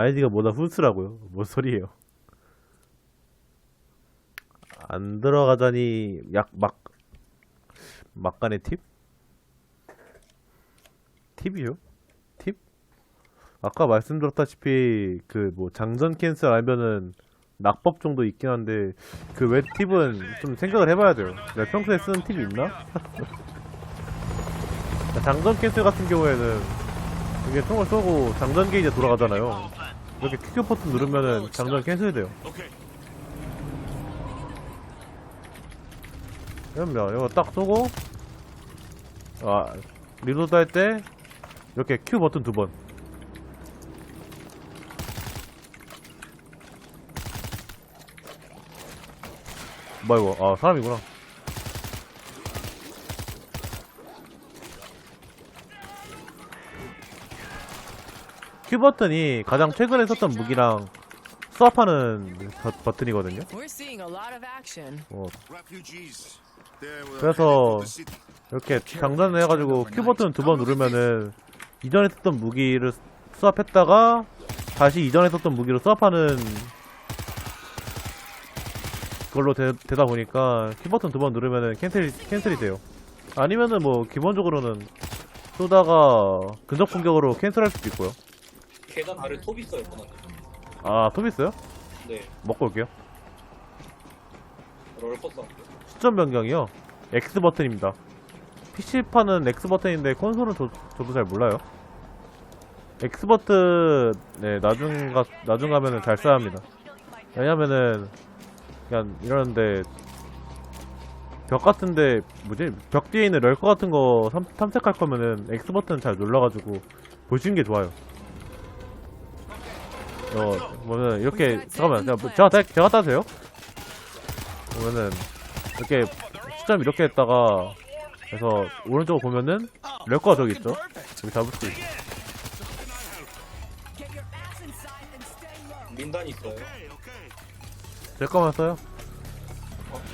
아이디가 뭐다 훈스라고요? 뭔 소리예요? 안 들어가자니 약막 막간의 팁? 팁이요? 팁? 아까 말씀드렸다시피 그 뭐 장전 캔슬 알면은 낙법 정도 있긴 한데 그외 팁은 좀 생각을 해봐야 돼요. 내가 평소에 쓰는 팁이 있나? 장전 캔슬 같은 경우에는 이게 총을 쏘고 장전 게이지 돌아가잖아요. 이렇게 퀵 버튼 누르면은 장전 캔슬이 돼요. 그러면 이거 딱 쏘고 아 리로드 할 때 이렇게 Q 버튼 두 번. 뭐야 이거 아 사람이구나 Q 버튼이 가장 최근에 썼던 무기랑 스왑하는 버, 버튼이거든요. 어, 그래서. 이렇게 장전을 해가지고 Q 버튼 두 번 누르면은 이전에 썼던 무기를 스왑했다가 다시 이전에 썼던 무기로 스왑하는 그걸로 되, 다 보니까 Q 버튼 두 번 누르면은 캔슬 캔슬이 돼요. 아니면은 뭐 기본적으로는 쏘다가 근접 공격으로 캔슬할 수도 있고요. 계단 아래 톱 있어요, 그만. 아, 톱 있어요? 네, 먹고 올게요. 롤퍼 써. 수점 변경이요. X 버튼입니다. PC판은 X 버튼인데 콘솔은 저, 저도 잘 몰라요. X 버튼 네 나중 가 나중 가면은 잘 써야 합니다. 왜냐면은 그냥 이러는데 벽 같은데 뭐지 벽 뒤에 있는 럴커 같은 거 탐, 탐색할 거면은 X 버튼 잘 눌러가지고 보시는 게 좋아요. 어 뭐는 이렇게 잠깐만 제가 제가 다- 제가 따세요. 보면은 이렇게 시점 이렇게 했다가 그래서 오른쪽으로 보면은 럴커가 저기 있죠 여기 잡을 수 있어 민단 있어요. 제 거만 써요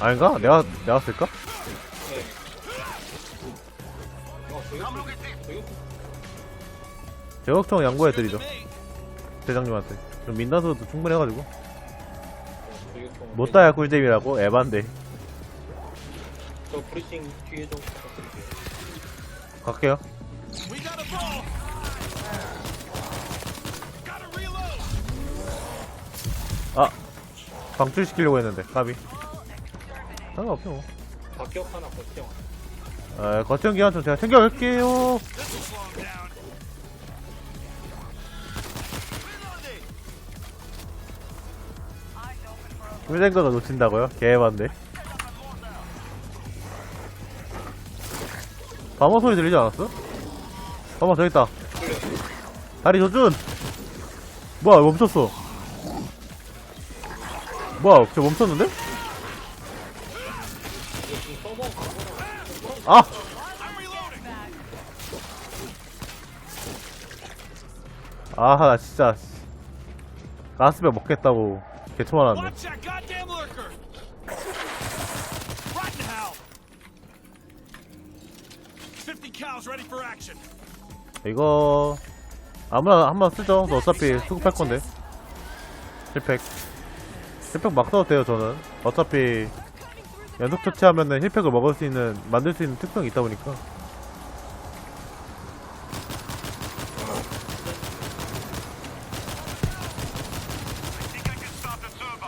아닌가? 내가 내가 쓸까? 제격총 양보해드리죠 대장님한테. 좀 민다소도 충분히 해가지고. 저격. 못 따야 꿀잼이라고? 에반데. 저 브리싱 뒤에 좀 부탁드릴게요. 갈게요. 아 방출시키려고 했는데 까비. 상관없죠 뭐. 박격 하나 버텨. 아, 거점 기한 좀 제가 챙겨갈게요. 휴den거가 놓친다고요? 개반데. 바모 소리 들리지 않았어? 바모 저기 있다. 다리 조준. 뭐야 멈췄어. 뭐야 저 멈췄는데? 아! 아, 나 진짜. 씨. 가스배 먹겠다고 개초만 왔네. Watch that goddamn lurker! Rotten hell! 50 cows ready for action. 이거, 아무나 한 번 쓰죠. 저 어차피 수급할 건데. 힐팩. 힐팩 막 써도 돼요, 저는. 어차피, 연속 처치하면은 힐팩을 먹을 수 있는, 만들 수 있는 특성이 있다 보니까.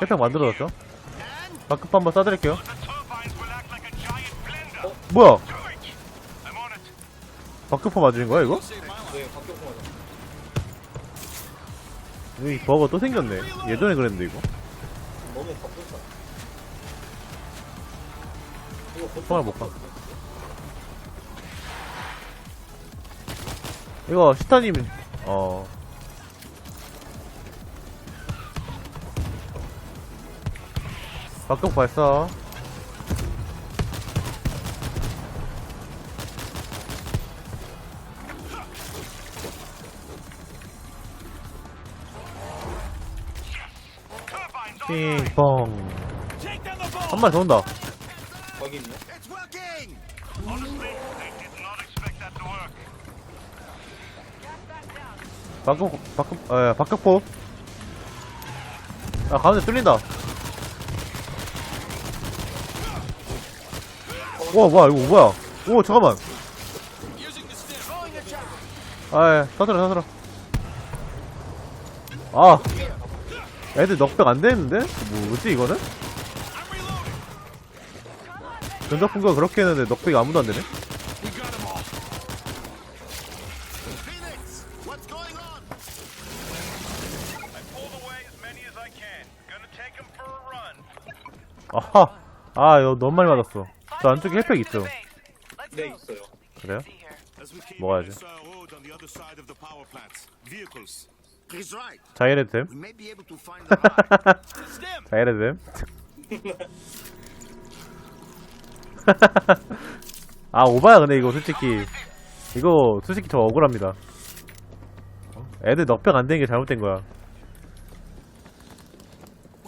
힐팩 만들어졌죠? 바크프 한번 쏴드릴게요. 뭐야? 바크프 맞은 거야, 이거? 네, 박격 맞아. 이 버거 또 생겼네. 예전에 그랬는데, 이거. 너무 바쁘다. 이거 보통 총알 못 가. 이거 시타님, 어. 박격 발사. ball! 한 마리 더 온다. 거기 있네. 박격, 박격, 에, 박격포. 아 가운데 뚫린다 와 뭐야 이거 뭐야 오 잠깐만 stim. 아예 터트려 터트려 아 애들 넉백 안 되는데? 뭐지 이거는? 전적 분가 그렇게 했는데 넉백이 아무도 안 되네? 아하 아 이거 너무 많이 맞았어 저 안쪽에 혜택 있죠? 네 있어요. 그래요? 먹어야지. 자이레드 됨? 자이레드 됨? 아 오바야 근데 이거 솔직히 이거 솔직히 저 억울합니다 애들 넉백 안 되는 게 잘못된 거야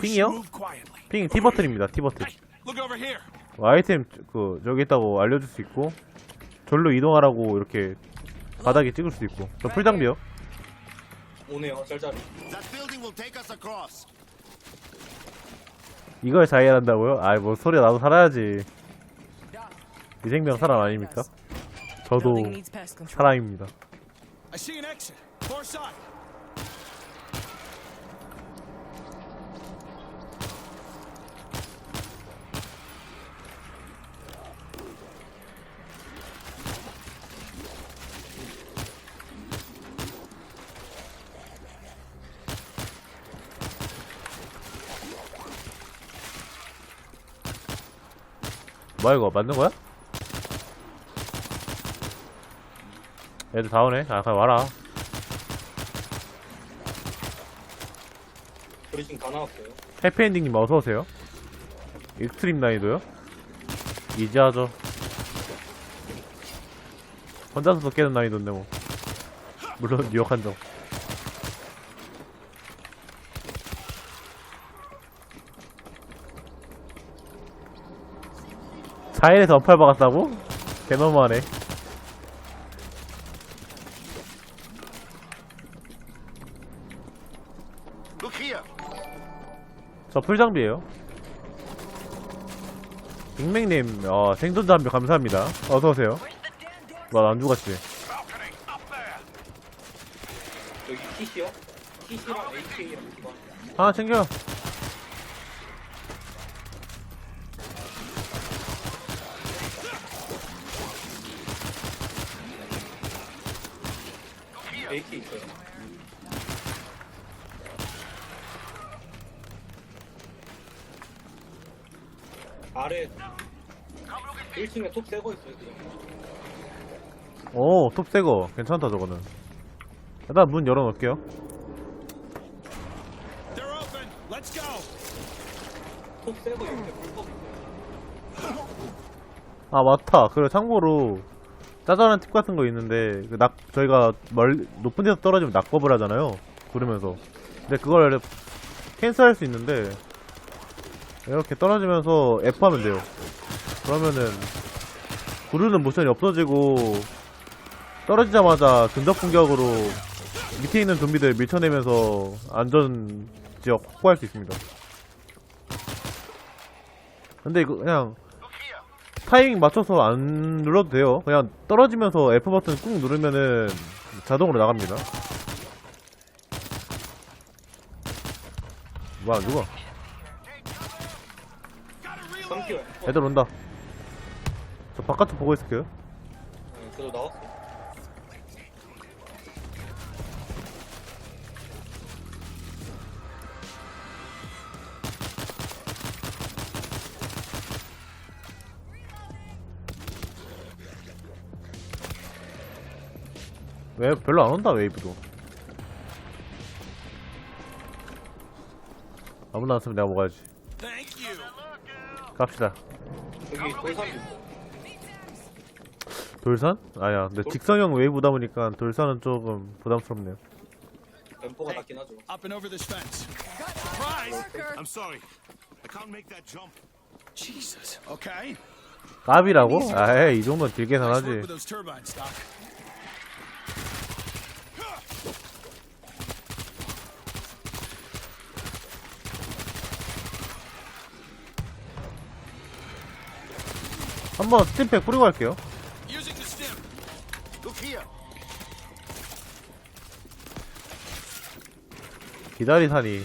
핑이요? 핑 T버튼입니다 T버튼 아이템 그 저기 있다고 알려줄 수 있고 절로 이동하라고 이렇게 바닥에 찍을 수도 있고 저 풀장비요 오네요. 짤짤이. that building will take us across. 이걸 자해한다고요? 아이 뭐 소리야 나도 살아야지 이 생명 사람 아닙니까? 저도 Building needs pest control. 사람입니다 I see an exit. Far side. 뭐야 이거? 맞는 거야? 애들 다 오네. 아 그냥 와라. 브리징 다 나왔어요. 해피엔딩님 어서오세요. 익스트림 난이도요? 이지하죠. 혼자서도 깨는 난이도인데 뭐. 물론 뉴욕 한정 자일에서 언팔 박았다고? 개너무하네 Look here. 저 풀장비에요 빅맥님 어, 생존자 한 명 감사합니다 어서오세요 와안 죽었지. 여기 TC요? TC랑 AK랑 기반. 하나 챙겨 AK 있어요. 아래 1층에 톱 새거 있어요. 그냥. 오, 톱 새거. 괜찮다, 저거는. 일단 문 열어놓을게요. They're open. Let's go. 톱 새거 있는데 불법. 아, 맞다. 그리고 참고로, 짜잘한 팁 같은 거 있는데, 그 낙, 저희가 멀, 높은 데서 떨어지면 낙법을 하잖아요. 구르면서. 근데 그걸 캔슬할 수 있는데, 이렇게 떨어지면서 F 하면 돼요. 그러면은, 구르는 모션이 없어지고, 떨어지자마자 근접 공격으로 밑에 있는 좀비들 밀쳐내면서 안전 지역 확보할 수 있습니다. 근데 이거 그냥 타이밍 맞춰서 안 눌러도 돼요. 그냥 떨어지면서 F 버튼 꾹 누르면은 자동으로 나갑니다. 뭐야 누가? 애들 온다. 저 바깥쪽 보고 있을게요. 네, 저도 나왔어요. 왜 별로 안 온다 웨이브도. 아무나 안 왔으면 내가 먹어야지. 갑시다. 돌산도 있어요. 돌산? 아야, 근데 직선형 웨이브다 보니까 돌산은 조금 부담스럽네요. 램포가 낮긴 하죠. Up and over this fence. Surprise. I'm sorry. I can't make that jump. Jesus. Okay. 까비라고? 아이, 이 정도는 길게 Nice work 산하지. with those turbines, Doc. 한번 스팀팩 뿌리고 갈게요. 기다리다니.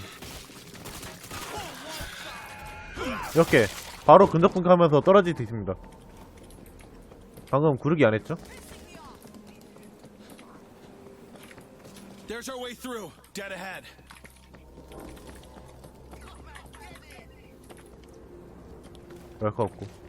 이렇게 바로 근접분기 하면서 떨어질 수 있습니다. 방금 구르기 안 했죠? There's our way through. Dead ahead. 럴거 없고.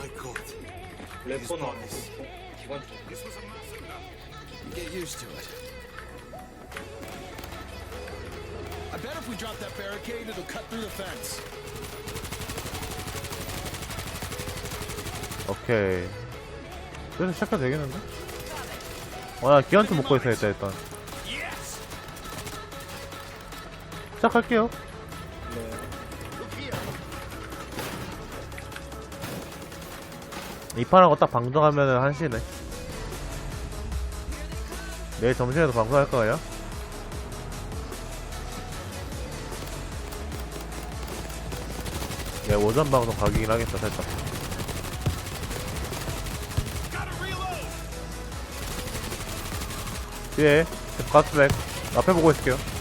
My God. 랩소나 기관총. This was a massacre. Get used to it. I bet if we drop that barricade, it'll cut through the fence. 오케이. 그래서 시작해도 되겠는데? 어, 나 기한트 먹고 있어야겠다, 일단. Yes. 시작할게요. 이 판하고 딱 방송하면은 한시네. 내일 점심에도 방송할 거예요? 네, 오전 방송 가기긴 하겠다, 살짝. 뒤에, 가스백. 앞에 보고 있을게요.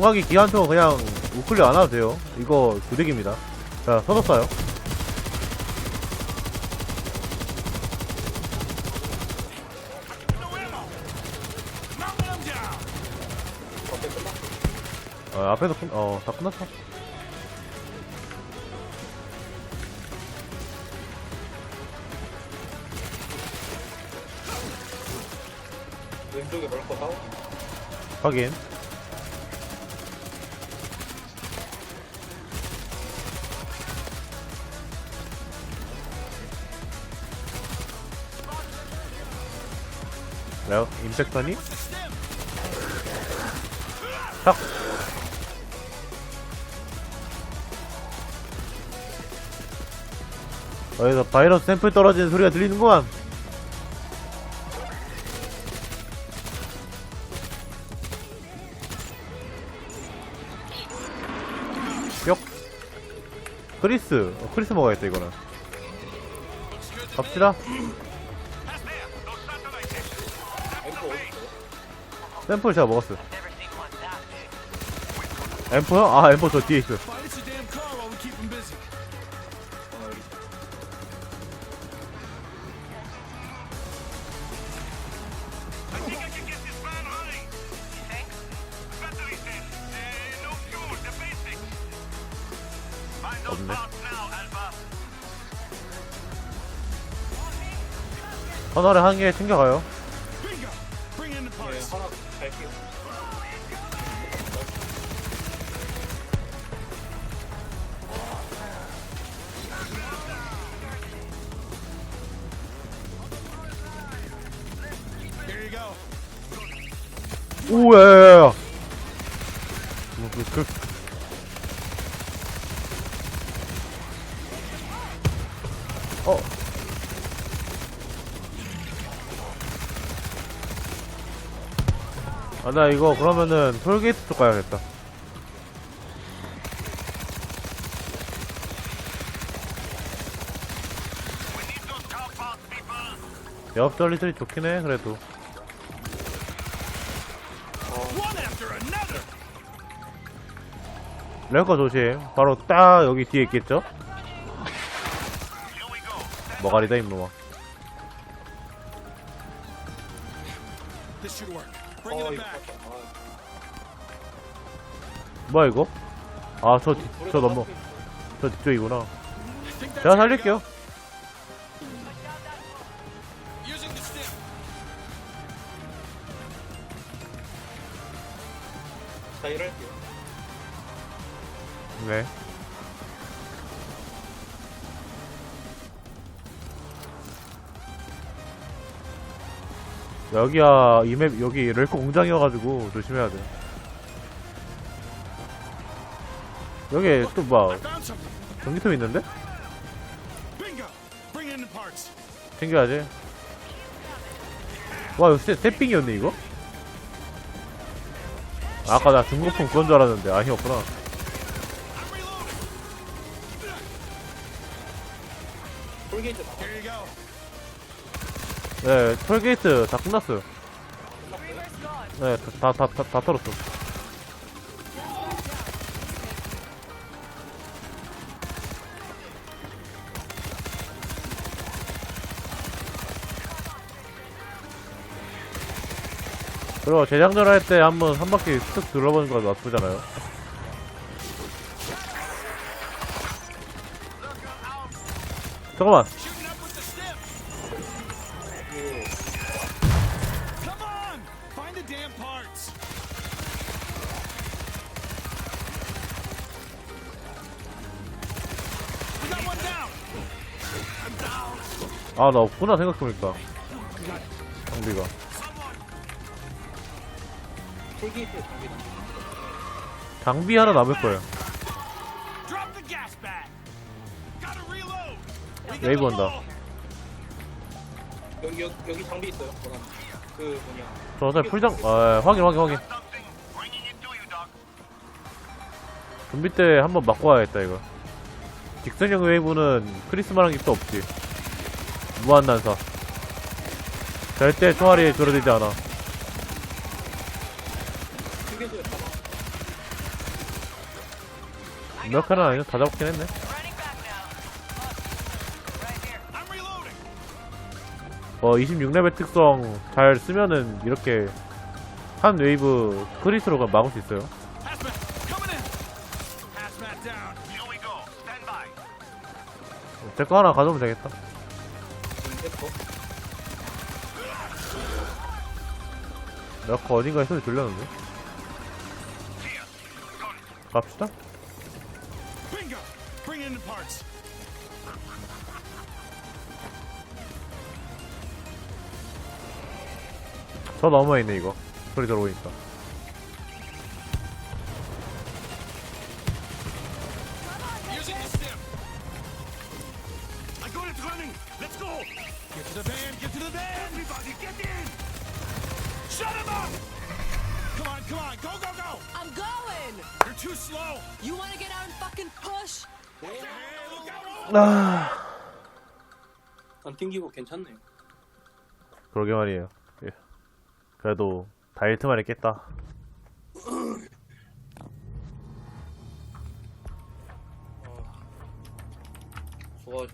중앙기 기한통은 그냥 우클릭 안 해도 돼요. 이거 구대기입니다. 자, down. 어, 앞에서 끝, 어, 다 끝났어. 왼쪽에 럴거 다운. 확인. 레어, 임팩터니? 탁! 어디서 바이러스 샘플 떨어지는 소리가 들리는구만! 뿅! 크리스! 어, 크리스 먹어야겠다, 이거는. 갑시다. 샘플 제가 먹었어요. 엠포요? 아, 엠포 저 뒤에 있어요. 어. Uh. 터널에 한 개 챙겨가요. 우야야야야. 뭐, 그, 그. 어. 아, 나 이거 그러면은 톨게이트 쪽 가야겠다. 옆 전리들이 좋긴 해, 그래도. 랭커 조심. 바로 딱 여기 뒤에 있겠죠? 머가리다, 임놈아. 어. 아, 뭐야, 이거? 아, 저, 넘어. 저 뒤쪽이구나. 제가. 살릴게요. 자, 일할게요. 네. 여기야 이 맵 여기 렐코 공장이어가지고 조심해야 돼. 여기 또 뭐야 전기톱 있는데? 챙겨야지. 와 이거 세, 세핑이었네 이거? 아까 나 중고품 그건 줄 알았는데 아니었구나. 톨게이트 나와. 네 톨게이트 다 끝났어요. 네 다 다 다 다 털었어. 그리고 재장전 할 때 한번 한 바퀴 쓱 둘러보는 거 나쁘잖아요. Down. 아나 없구나 생각해보니까 장비가. 장비 하나 남을 거예요. 웨이브 온다. 여기, 여기, 여기 장비 있어요. 원하는. 그, 뭐냐. 저 어차피 풀장, 아, 확인, 확인, 확인. Doc. 준비 때 한번 맞고 와야겠다, 이거. 직선형 웨이브는 크리스마랑 깁도 없지. 무한 난사. 절대 총알이 줄어들지 않아. 휴게소에 가봐. 몇 칸은 아니죠? 다 잡긴 했네. 뭐, 26레벨 특성 잘 쓰면은 이렇게 한 웨이브 크리스로 막을 수 있어요. 제 거 하나 가져오면 되겠다. 됐고. 몇거 어딘가에 소리 들렸는데? 갑시다. Bingo. Bring in the parts. 저 너머에 있네, 이거. 소리 들어오니까. Using the stiff. I got it running. Let's go. Get to the van. Get to the van. Everybody, get in. Shut him up. Come on, come on. Go, go, go. I'm going. You're too slow. You want to get out and fucking push? Hey, look out. 안 튕기고 괜찮네요. 그러게 말이에요. 그래도 다이어트만 했겠다.